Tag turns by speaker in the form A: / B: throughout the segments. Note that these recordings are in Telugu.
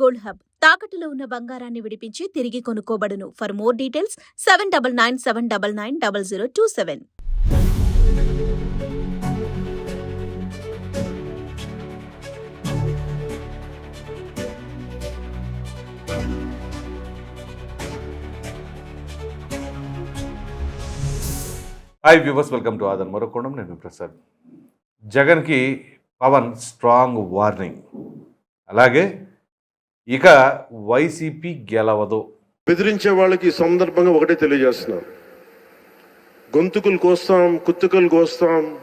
A: Gold hub. తాకట్టులో ఉన్న బంగారాన్ని విడిపించి తిరిగి కొనుక్కోబడును. For more details seven double nine seven double nine double zero two seven
B: hi viewers welcome to other మరొకొండం నేను ప్రసాద్ జగన్కి పవన్ స్ట్రాంగ్ వార్నింగ్ అలాగే ఇక వైసీపీ గెలవదు.
C: బెదిరించే వాళ్ళకి ఈ సందర్భంగా ఒకటే తెలియజేస్తున్నాం. గొంతుకులు కోస్తాం కుత్తుకలు కోస్తాం.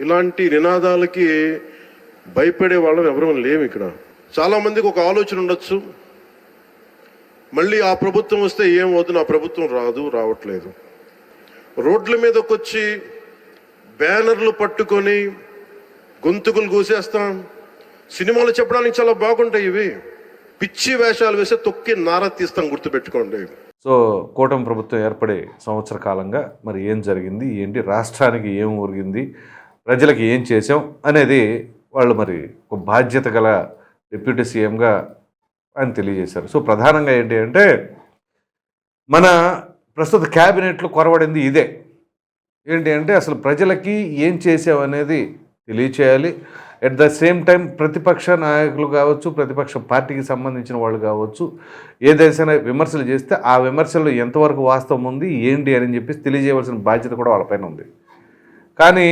C: ఇలాంటి నినాదాలకి భయపడే వాళ్ళం ఎవరూ లేము ఇక్కడ. చాలామందికి ఒక ఆలోచన ఉండొచ్చు. మళ్ళీ ఆ ప్రభుత్వం వస్తే ఏం వద్దు నా ప్రభుత్వం రాదు రావట్లేదు. రోడ్ల మీదకి వచ్చి బ్యానర్లు పట్టుకొని గొంతుకులు కూసేస్తాం. సినిమాలు చెప్పడానికి చాలా బాగుంటాయి ఇవి. పిచ్చి వేషాలు వేసి తొక్కి నార తీస్తాం గుర్తుపెట్టుకోండి.
B: సో కూటమి ప్రభుత్వం ఏర్పడే సంవత్సర కాలంగా మరి ఏం జరిగింది? ఏంటి? రాష్ట్రానికి ఏం ఒరిగింది? ప్రజలకు ఏం చేసాం అనేది వాళ్ళు మరి ఒక బాధ్యత గల డిప్యూటీ సీఎంగా ఆయన తెలియజేశారు. సో ప్రధానంగా ఏంటి అంటే మన ప్రస్తుత క్యాబినెట్లో కొరవడింది ఇదే. ఏంటి అంటే అసలు ప్రజలకి ఏం చేసావు అనేది తెలియచేయాలి. ఎట్ ద సేమ్ టైం ప్రతిపక్ష నాయకులు కావచ్చు ప్రతిపక్ష పార్టీకి సంబంధించిన వాళ్ళు కావచ్చు ఏదైనా విమర్శలు చేస్తే ఆ విమర్శలు ఎంతవరకు వాస్తవం ఉంది ఏంటి అని చెప్పేసి తెలియజేయవలసిన బాధ్యత కూడా వాళ్ళపైన ఉంది. కానీ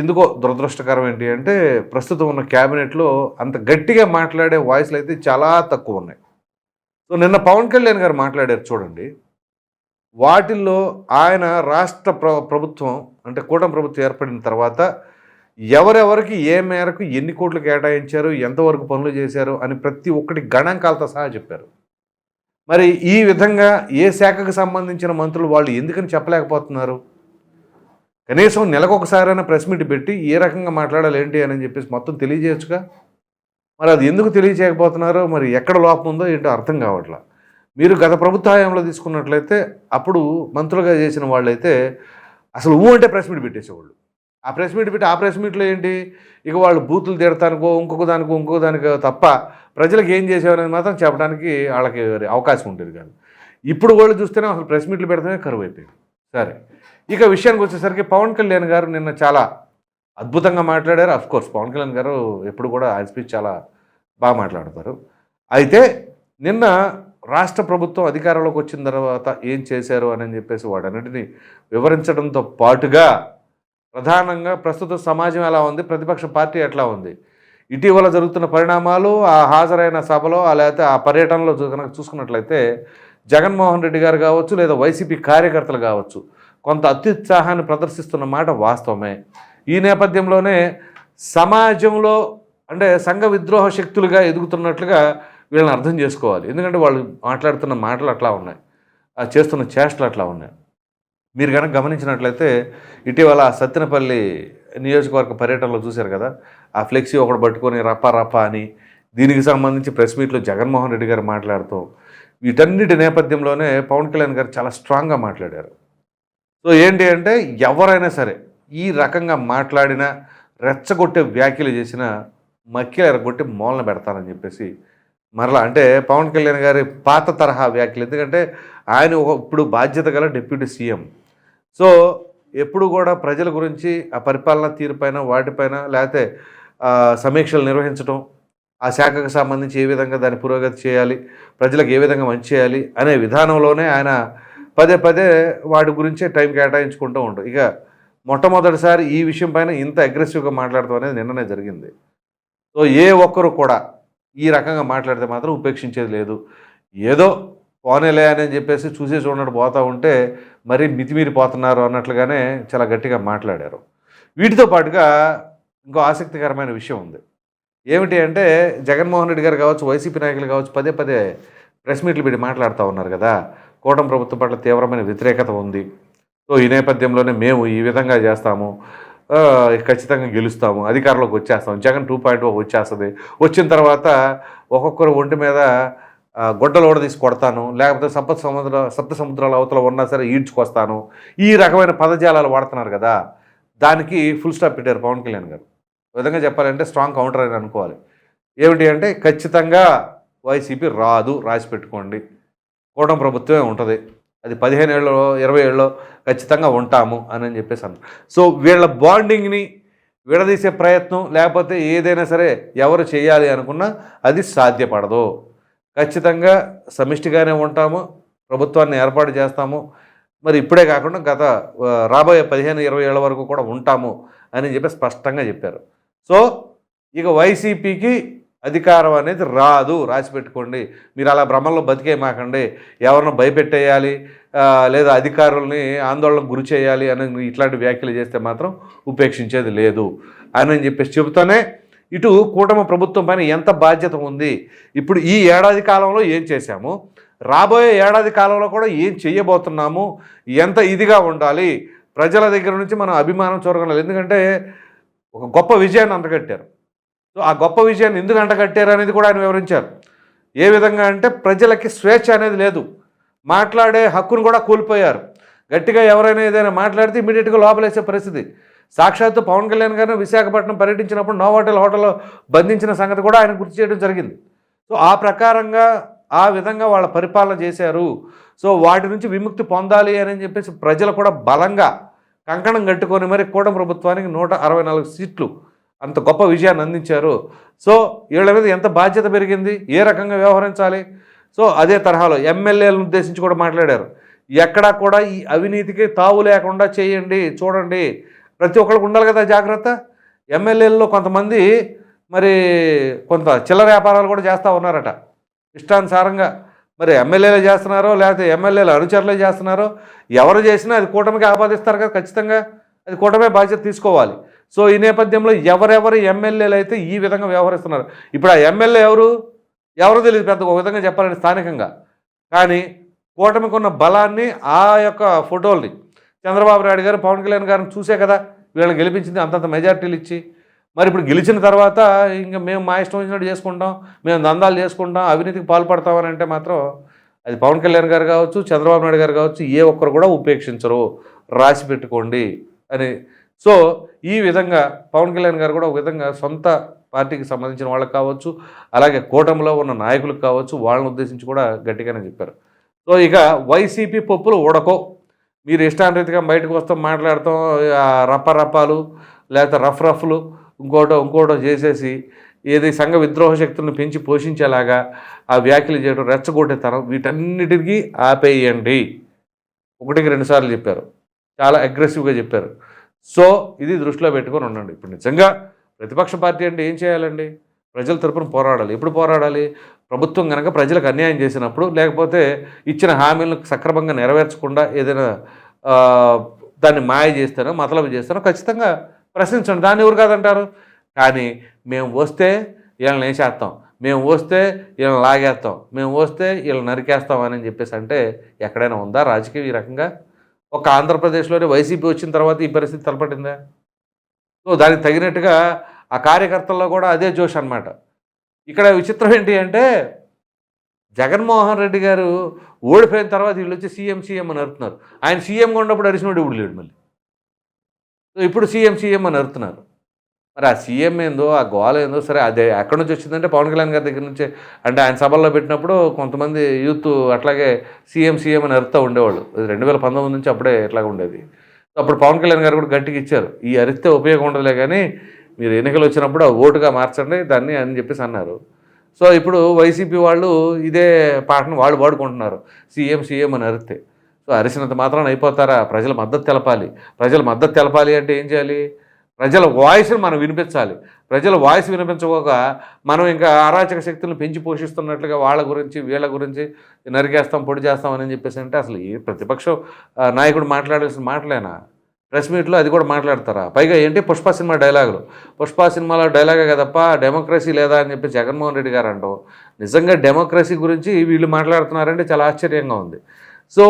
B: ఎందుకో దురదృష్టకరం ఏంటి అంటే ప్రస్తుతం ఉన్న క్యాబినెట్లో అంత గట్టిగా మాట్లాడే వాయిస్లు అయితే చాలా తక్కువ ఉన్నాయి. సో నిన్న పవన్ కళ్యాణ్ గారు మాట్లాడారు చూడండి. వాటిల్లో ఆయన రాష్ట్ర ప్ర ప్రభుత్వం అంటే కూటమి ప్రభుత్వం ఏర్పడిన తర్వాత ఎవరెవరికి ఏ మేరకు ఎన్ని కోట్లు కేటాయించారు ఎంతవరకు పనులు చేశారు అని ప్రతి ఒక్కటి గణాంకాలతో సహా చెప్పారు. మరి ఈ విధంగా ఏ శాఖకు సంబంధించిన మంత్రులు వాళ్ళు ఎందుకని చెప్పలేకపోతున్నారు? కనీసం నెలకొకసారైనా ప్రెస్ మీట్ పెట్టి ఏ రకంగా మాట్లాడాలి ఏంటి అని చెప్పేసి మొత్తం తెలియజేయచ్చుగా? మరి అది ఎందుకు తెలియజేయకపోతున్నారో? మరి ఎక్కడ లోపం ఉందో ఏంటో అర్థం కావట్లా. మీరు గత ప్రభుత్వ హయాంలో తీసుకున్నట్లయితే అప్పుడు మంత్రులుగా చేసిన వాళ్ళైతే అసలు ఊ అంటే ప్రెస్ మీట్ పెట్టేసేవాళ్ళు. ఆ ప్రెస్ మీట్ పెట్టి ఆ ప్రెస్ మీట్లో ఏంటి? ఇక వాళ్ళు బూతులు తిడతానికో ఇంకొక దానికో ఇంకొక దానికో తప్ప ప్రజలకు ఏం చేసేవారని మాత్రం చెప్పడానికి వాళ్ళకి అవకాశం ఉంటుంది కానీ ఇప్పుడు వాళ్ళు చూస్తేనే అసలు ప్రెస్ మీట్లు పెడతామే కరువు అయిపోయింది. సరే. ఇక విషయానికి వచ్చేసరికి పవన్ కళ్యాణ్ గారు నిన్న చాలా అద్భుతంగా మాట్లాడారు. అఫ్కోర్స్ పవన్ కళ్యాణ్ గారు ఎప్పుడు కూడా ఆయన స్పీచ్ చాలా బాగా మాట్లాడతారు. అయితే నిన్న రాష్ట్ర ప్రభుత్వం అధికారంలోకి వచ్చిన తర్వాత ఏం చేశారు అని చెప్పేసి వాటన్నిటిని వివరించడంతో పాటుగా ప్రధానంగా ప్రస్తుత సమాజం ఎలా ఉంది ప్రతిపక్ష పార్టీ ఎట్లా ఉంది? ఇటీవల జరుగుతున్న పరిణామాలు ఆ హాజరైన సభలో లేకపోతే ఆ పర్యటనలో కనుక చూసుకున్నట్లయితే జగన్మోహన్ రెడ్డి గారు కావచ్చు లేదా వైసీపీ కార్యకర్తలు కావచ్చు కొంత అత్యుత్సాహాన్ని ప్రదర్శిస్తున్న మాట వాస్తవమే. ఈ నేపథ్యంలోనే సమాజంలో అంటే సంఘ విద్రోహ శక్తులుగా ఎదుగుతున్నట్లుగా వీళ్ళని అర్థం చేసుకోవాలి. ఎందుకంటే వాళ్ళు మాట్లాడుతున్న మాటలు అట్లా ఉన్నాయి. ఆ చేస్తున్న చేష్టలు అట్లా ఉన్నాయి. మీరు కనుక గమనించినట్లయితే ఇటీవల సత్తెనపల్లి నియోజకవర్గ పర్యటనలో చూశారు కదా? ఆ ఫ్లెక్సీ ఒకటి పట్టుకొని రప్ప రప్ప అని దీనికి సంబంధించి ప్రెస్ మీట్లో జగన్మోహన్ రెడ్డి గారు మాట్లాడుతూ వీటన్నిటి నేపథ్యంలోనే పవన్ కళ్యాణ్ గారు చాలా స్ట్రాంగ్గా మాట్లాడారు. సో ఏంటి అంటే ఎవరైనా సరే ఈ రకంగా మాట్లాడిన రెచ్చగొట్టే వ్యాఖ్యలు చేసిన మక్కిలు ఎరగొట్టి మూలన పెడతానని చెప్పేసి మరలా అంటే పవన్ కళ్యాణ్ గారి పాత తరహా వ్యాఖ్యలు. ఎందుకంటే ఆయన ఒక ఇప్పుడు బాధ్యత గల డిప్యూటీ సీఎం. సో ఎప్పుడు కూడా ప్రజల గురించి ఆ పరిపాలన తీరుపైన వాటిపైన లేకపోతే సమీక్షలు నిర్వహించడం ఆ శాఖకు సంబంధించి ఏ విధంగా దాని పురోగతి చేయాలి ప్రజలకు ఏ విధంగా మంచి చేయాలి అనే విధానంలోనే ఆయన పదే పదే వాటి గురించే టైం కేటాయించుకుంటూ ఉంటాం ఇక మొట్టమొదటిసారి ఈ విషయం పైన ఇంత అగ్రెసివ్గా మాట్లాడటం అనేది నిన్ననే జరిగింది. సో ఏ ఒక్కరు కూడా ఈ రకంగా మాట్లాడితే మాత్రం ఉపేక్షించేది లేదు. ఏదో పోనేలే అని చెప్పేసి చూసి చూడనట్టు పోతూ ఉంటే మరీ మితిమీరి పోతున్నారు అన్నట్లుగానే చాలా గట్టిగా మాట్లాడారు. వీటితో పాటుగా ఇంకో ఆసక్తికరమైన విషయం ఉంది. ఏమిటి అంటే జగన్మోహన్ రెడ్డి గారు కావచ్చు వైసీపీ నాయకులు కావచ్చు పదే పదే ప్రెస్ మీట్లు పెట్టి మాట్లాడుతూ ఉన్నారు కదా. కూటమి ప్రభుత్వం పట్ల తీవ్రమైన వ్యతిరేకత ఉంది. సో ఈ నేపథ్యంలోనే మేము ఈ విధంగా చేస్తాము. ఖచ్చితంగా గెలుస్తాము. అధికారంలోకి వచ్చేస్తాం. జగన్ టూ పాయింట్ వచ్చేస్తుంది. వచ్చిన తర్వాత ఒక్కొక్కరు ఒంటి మీద గొడ్డలు ఓడదీసి కొడతాను లేకపోతే సప్త సముద్ర సప్త సముద్రాల అవతల ఉన్నా సరే ఈడ్చుకొస్తాను. ఈ రకమైన పదజాలాలు వాడుతున్నారు కదా దానికి ఫుల్ స్టాప్ పెట్టారు పవన్ కళ్యాణ్ గారు. విధంగా చెప్పాలంటే స్ట్రాంగ్ కౌంటర్ అని అనుకోవాలి. ఏమిటి అంటే ఖచ్చితంగా వైసీపీ రాదు రాసి పెట్టుకోండి. కూటమి ప్రభుత్వమే ఉంటుంది. అది పదిహేను ఏళ్ళు ఇరవై ఏళ్ళలో ఖచ్చితంగా ఉంటాము అని అని చెప్పేసి అన్నారు. సో వీళ్ళ బాండింగ్ని విడదీసే ప్రయత్నం లేకపోతే ఏదైనా సరే ఎవరు చేయాలి అనుకున్నా అది సాధ్యపడదు. ఖచ్చితంగా సమిష్టిగానే ఉంటాము ప్రభుత్వాన్ని ఏర్పాటు చేస్తాము. మరి ఇప్పుడే కాకుండా గత రాబోయే పదిహేను ఇరవై ఏళ్ళ వరకు కూడా ఉంటాము అని చెప్పి స్పష్టంగా చెప్పారు. సో ఇక వైసీపీకి అధికారం అనేది రాదు రాసి పెట్టుకోండి. మీరు అలా భ్రమంలో బతికే మాకండి. ఎవరిని భయపెట్టేయాలి? లేదా అధికారుల్ని ఆందోళనకు గురి చేయాలి అని ఇట్లాంటి వ్యాఖ్యలు చేస్తే మాత్రం ఉపేక్షించేది లేదు అని అని చెప్పేసి చెబుతూనే ఇటు కూటమి ప్రభుత్వం పైన ఎంత బాధ్యత ఉంది? ఇప్పుడు ఈ ఏడాది కాలంలో ఏం చేశాము? రాబోయే ఏడాది కాలంలో కూడా ఏం చేయబోతున్నాము? ఎంత ఇదిగా ఉండాలి? ప్రజల దగ్గర నుంచి మనం అభిమానం చూడగలం ఎందుకంటే ఒక గొప్ప విజయాన్ని అంటగట్టారు. సో ఆ గొప్ప విజయాన్ని ఎందుకు అంటగట్టారు అనేది కూడా ఆయన వివరించారు. ఏ విధంగా అంటే ప్రజలకి స్వేచ్ఛ అనేది లేదు. మాట్లాడే హక్కును కూడా కోల్పోయారు. గట్టిగా ఎవరైనా ఏదైనా మాట్లాడితే ఇమీడియట్గా లోపలేసే పరిస్థితి. సాక్షాత్తు పవన్ కళ్యాణ్ గారిని విశాఖపట్నం పర్యటించినప్పుడు నోవాటల్ హోటల్లో బంధించిన సంగతి కూడా ఆయన గుర్తు చేయడం జరిగింది. సో ఆ ప్రకారంగా ఆ విధంగా వాళ్ళ పరిపాలన చేశారు. సో వాటి నుంచి విముక్తి పొందాలి అని చెప్పేసి ప్రజలు కూడా బలంగా కంకణం కట్టుకొని మరి కూటమి ప్రభుత్వానికి నూట అరవై నాలుగు సీట్లు అంత గొప్ప విజయాన్ని అందించారు. సో వీళ్ళ మీద ఎంత బాధ్యత పెరిగింది? ఏ రకంగా వ్యవహరించాలి? సో అదే తరహాలో ఎమ్మెల్యేలను ఉద్దేశించి కూడా మాట్లాడారు. ఎక్కడా కూడా ఈ అవినీతికి తావు లేకుండా చేయండి చూడండి ప్రతి ఒక్కరికి ఉండాలి కదా జాగ్రత్త. ఎమ్మెల్యేల్లో కొంతమంది మరి కొంత చిల్లర వ్యాపారాలు కూడా చేస్తూ ఉన్నారట. ఇష్టానుసారంగా మరి ఎమ్మెల్యేలు చేస్తున్నారో లేకపోతే ఎమ్మెల్యేలు అనుచరులే చేస్తున్నారో ఎవరు చేసినా అది కూటమికి ఆపాదిస్తారు కదా ఖచ్చితంగా. అది కూటమే బాధ్యత తీసుకోవాలి. సో ఈ నేపథ్యంలో ఎవరెవరు ఎమ్మెల్యేలు అయితే ఈ విధంగా వ్యవహరిస్తున్నారు. ఇప్పుడు ఆ ఎమ్మెల్యే ఎవరు? ఎవరు తెలియదు పెద్ద ఒక విధంగా చెప్పాలని స్థానికంగా. కానీ కూటమికి ఉన్న బలాన్ని ఆ యొక్క ఫోటోల్ని చంద్రబాబు నాయుడు గారు పవన్ కళ్యాణ్ గారిని చూసే కదా వీళ్ళని గెలిపించింది అంతంత మెజార్టీలు ఇచ్చి. మరి ఇప్పుడు గెలిచిన తర్వాత ఇంకా మేము మా ఇష్టం వచ్చినట్టు చేసుకుంటాం మేము దందాలు చేసుకుంటాం అవినీతికి పాల్పడతామని అంటే మాత్రం అది పవన్ కళ్యాణ్ గారు కావచ్చు చంద్రబాబు నాయుడు గారు కావచ్చు ఏ ఒక్కరు కూడా ఉపేక్షించరు. రాసి పెట్టుకోండి అని. సో ఈ విధంగా పవన్ కళ్యాణ్ గారు కూడా ఒక విధంగా సొంత పార్టీకి సంబంధించిన వాళ్ళకి కావచ్చు అలాగే కూటమిలో ఉన్న నాయకులకు కావచ్చు వాళ్ళని ఉద్దేశించి కూడా గట్టిగానే చెప్పారు. సో ఇక వైసీపీ పప్పులు ఉడకో మీరు ఇష్టానరీతిగా బయటకు వస్తాం మాట్లాడతాం ఆ రప్ప రప్పాలు లేకపోతే రఫ్ రఫ్లు ఇంకోటో ఇంకోటో చేసేసి ఏది సంఘ విద్రోహ శక్తులను పెంచి పోషించేలాగా ఆ వ్యాఖ్యలు చేయడం రెచ్చగొట్టేతనం వీటన్నిటికీ ఆపేయండి. ఒకటికి రెండుసార్లు చెప్పారు. చాలా అగ్రెసివ్గా చెప్పారు. సో ఇది దృష్టిలో పెట్టుకొని ఉండండి. ఇప్పుడు నిజంగా ప్రతిపక్ష పార్టీ అంటే ఏం చేయాలండి? ప్రజల తరపున పోరాడాలి. ఎప్పుడు పోరాడాలి? ప్రభుత్వం కనుక ప్రజలకు అన్యాయం చేసినప్పుడు లేకపోతే ఇచ్చిన హామీలను సక్రమంగా నెరవేర్చకుండా ఏదైనా దాన్ని మాయ చేస్తానో మతలబు చేస్తానో ఖచ్చితంగా ప్రశ్నించండి. దాన్ని ఎవరు కాదంటారు? కానీ మేము వస్తే వీళ్ళని వేసేస్తాం. మేము వస్తే వీళ్ళని లాగేస్తాం. మేము వస్తే వీళ్ళని నరికేస్తాం అని చెప్పేసి అంటే ఎక్కడైనా ఉందా? రాజకీయం ఈ రకంగా? ఒక ఆంధ్రప్రదేశ్లోనే వైసీపీ వచ్చిన తర్వాత ఈ పరిస్థితి తలపడిందా సో దానికి తగినట్టుగా ఆ కార్యకర్తల్లో కూడా అదే జోష్ అన్నమాట. ఇక్కడ విచిత్రం ఏంటి అంటే జగన్మోహన్ రెడ్డి గారు ఓడిపోయిన తర్వాత వీళ్ళు వచ్చి సీఎం సీఎం అని అరుతున్నారు. ఆయన సీఎంగా ఉన్నప్పుడు అరిసినోడు ఇప్పుడు లేడు మళ్ళీ? సో ఇప్పుడు సీఎం సీఎం అని అరుతున్నారు. మరి ఆ సీఎం ఏందో ఆ గోల ఏందో సరే అదే ఎక్కడి నుంచి వచ్చిందంటే పవన్ కళ్యాణ్ గారి దగ్గర నుంచే. అంటే ఆయన సభల్లో పెట్టినప్పుడు కొంతమంది యూత్ అట్లాగే సీఎం సీఎం అని అరుతూ ఉండేవాళ్ళు. రెండు వేల పంతొమ్మిది నుంచి అప్పుడే ఎట్లాగా ఉండేది. అప్పుడు పవన్ కళ్యాణ్ గారు కూడా గట్టిగా ఇచ్చారు. ఈ అరిస్తే ఉపయోగం ఉండదులే కానీ మీరు ఎన్నికలు వచ్చినప్పుడు ఓటుగా మార్చండి దాన్ని అని చెప్పేసి అన్నారు. సో ఇప్పుడు వైసీపీ వాళ్ళు ఇదే పాటను వాళ్ళు వాడుకుంటున్నారు. సీఎం సీఎం అని అరిస్తే సో అరిసినంత మాత్రాన అయిపోతారా? ప్రజల మద్దతు తెలపాలి. ప్రజల మద్దతు తెలపాలి అంటే ఏం చేయాలి? ప్రజల వాయిస్ని మనం వినిపించాలి. ప్రజల వాయిస్ వినిపించుకోక మనం ఇంకా అరాచక శక్తులను పెంచి పోషిస్తున్నట్లుగా వాళ్ళ గురించి వీళ్ళ గురించి నరికేస్తాం పొడి చేస్తాం అని చెప్పేసి అంటే అసలు ఈ ప్రతిపక్షం నాయకుడు మాట్లాడాల్సిన మాటలేనా? ప్రెస్ మీట్లో అది కూడా మాట్లాడతారా? పైగా ఏంటి పుష్ప సినిమా డైలాగులు? పుష్ప సినిమాలో డైలాగే కదప్ప డెమోక్రసీ లేదా అని చెప్పి జగన్మోహన్ రెడ్డి గారు అంటాం నిజంగా డెమోక్రసీ గురించి వీళ్ళు మాట్లాడుతున్నారంటే చాలా ఆశ్చర్యంగా ఉంది. సో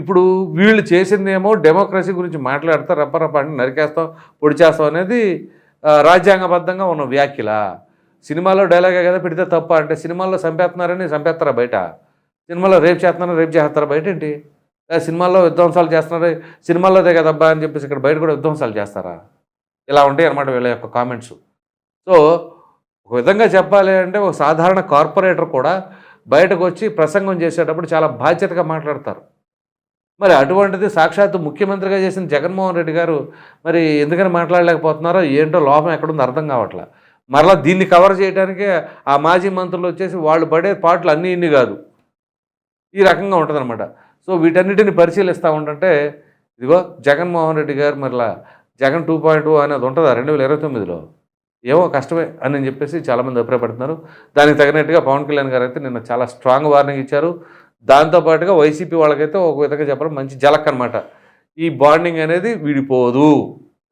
B: ఇప్పుడు వీళ్ళు చేసిందేమో డెమోక్రసీ గురించి మాట్లాడతారు రప్ప అంటే నరికేస్తాం పొడి చేస్తాం అనేది రాజ్యాంగబద్ధంగా ఉన్న వ్యాఖ్యల? సినిమాలో డైలాగే కదా పెడితే తప్ప అంటే సినిమాల్లో చంపేస్తున్నారని చంపేస్తారా బయట? సినిమాలో రేపు చేస్తున్నారని రేపు చేస్తారా బయట ఏంటి? సినిమాల్లో విధ్వంసాలు చేస్తున్నారు. సినిమాల్లోదే కదబ్బా అని చెప్పేసి ఇక్కడ బయట కూడా విధ్వంసాలు చేస్తారా? ఇలా ఉంటాయి అనమాట వీళ్ళ యొక్క కామెంట్స్. సో ఒక విధంగా చెప్పాలి అంటే ఒక సాధారణ కార్పొరేటర్ కూడా బయటకు వచ్చి ప్రసంగం చేసేటప్పుడు చాలా బాధ్యతగా మాట్లాడతారు. మరి అటువంటిది సాక్షాత్తు ముఖ్యమంత్రిగా చేసిన జగన్మోహన్ రెడ్డి గారు మరి ఎందుకని మాట్లాడలేకపోతున్నారో ఏంటో లోపం ఎక్కడుందో అర్థం కావట్లా. మరలా దీన్ని కవర్ చేయడానికే ఆ మాజీ మంత్రులు వచ్చేసి వాళ్ళు పడే పాటలు అన్నీ ఇన్ని కాదు. ఈ రకంగా ఉంటుందన్నమాట. సో వీటన్నిటిని పరిశీలిస్తూ ఉంటుంటే ఇదిగో జగన్మోహన్ రెడ్డి గారు మరలా జగన్ టూ పాయింట్ టూ అనేది ఉంటుందా రెండు వేల ఇరవై తొమ్మిదిలో? ఏమో కష్టమే అని చెప్పేసి చాలామంది అభిప్రాయపడుతున్నారు. దానికి తగినట్టుగా పవన్ కళ్యాణ్ గారు అయితే నిన్న చాలా స్ట్రాంగ్ వార్నింగ్ ఇచ్చారు. దాంతోపాటుగా వైసీపీ వాళ్ళకైతే ఒక విధంగా చెప్పడం మంచి జలక్ అనమాట ఈ బాండింగ్ అనేది విడిపోదు.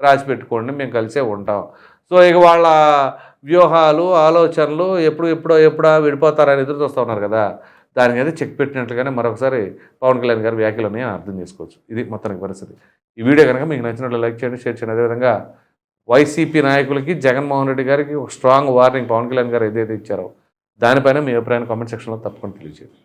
B: రాసి పెట్టుకోండి మేము కలిసే ఉంటాం. సో ఇక వాళ్ళ వ్యూహాలు ఆలోచనలు ఎప్పుడు ఎప్పుడో ఎప్పుడా విడిపోతారని ఎదురు చూస్తూ ఉన్నారు కదా. దానికి చెక్ పెట్టినట్లుగానే మరొకసారి పవన్ కళ్యాణ్ గారి వ్యాఖ్యలని అర్థం చేసుకోవచ్చు. ఇది మొత్తానికి పరిస్థితి. ఈ వీడియో కనుక మీకు నచ్చినట్లు లైక్ చేయండి షేర్ చేయండి. అదేవిధంగా వైసీపీ నాయకులకి జగన్మోహన్ రెడ్డి గారికి ఒక స్ట్రాంగ్ వార్నింగ్ పవన్ కళ్యాణ్ గారు ఏదైతే ఇచ్చారో దానిపైన మీ అభిప్రాయాన్ని కామెంట్ సెక్షన్లో తప్పకుండా తెలియజేయండి.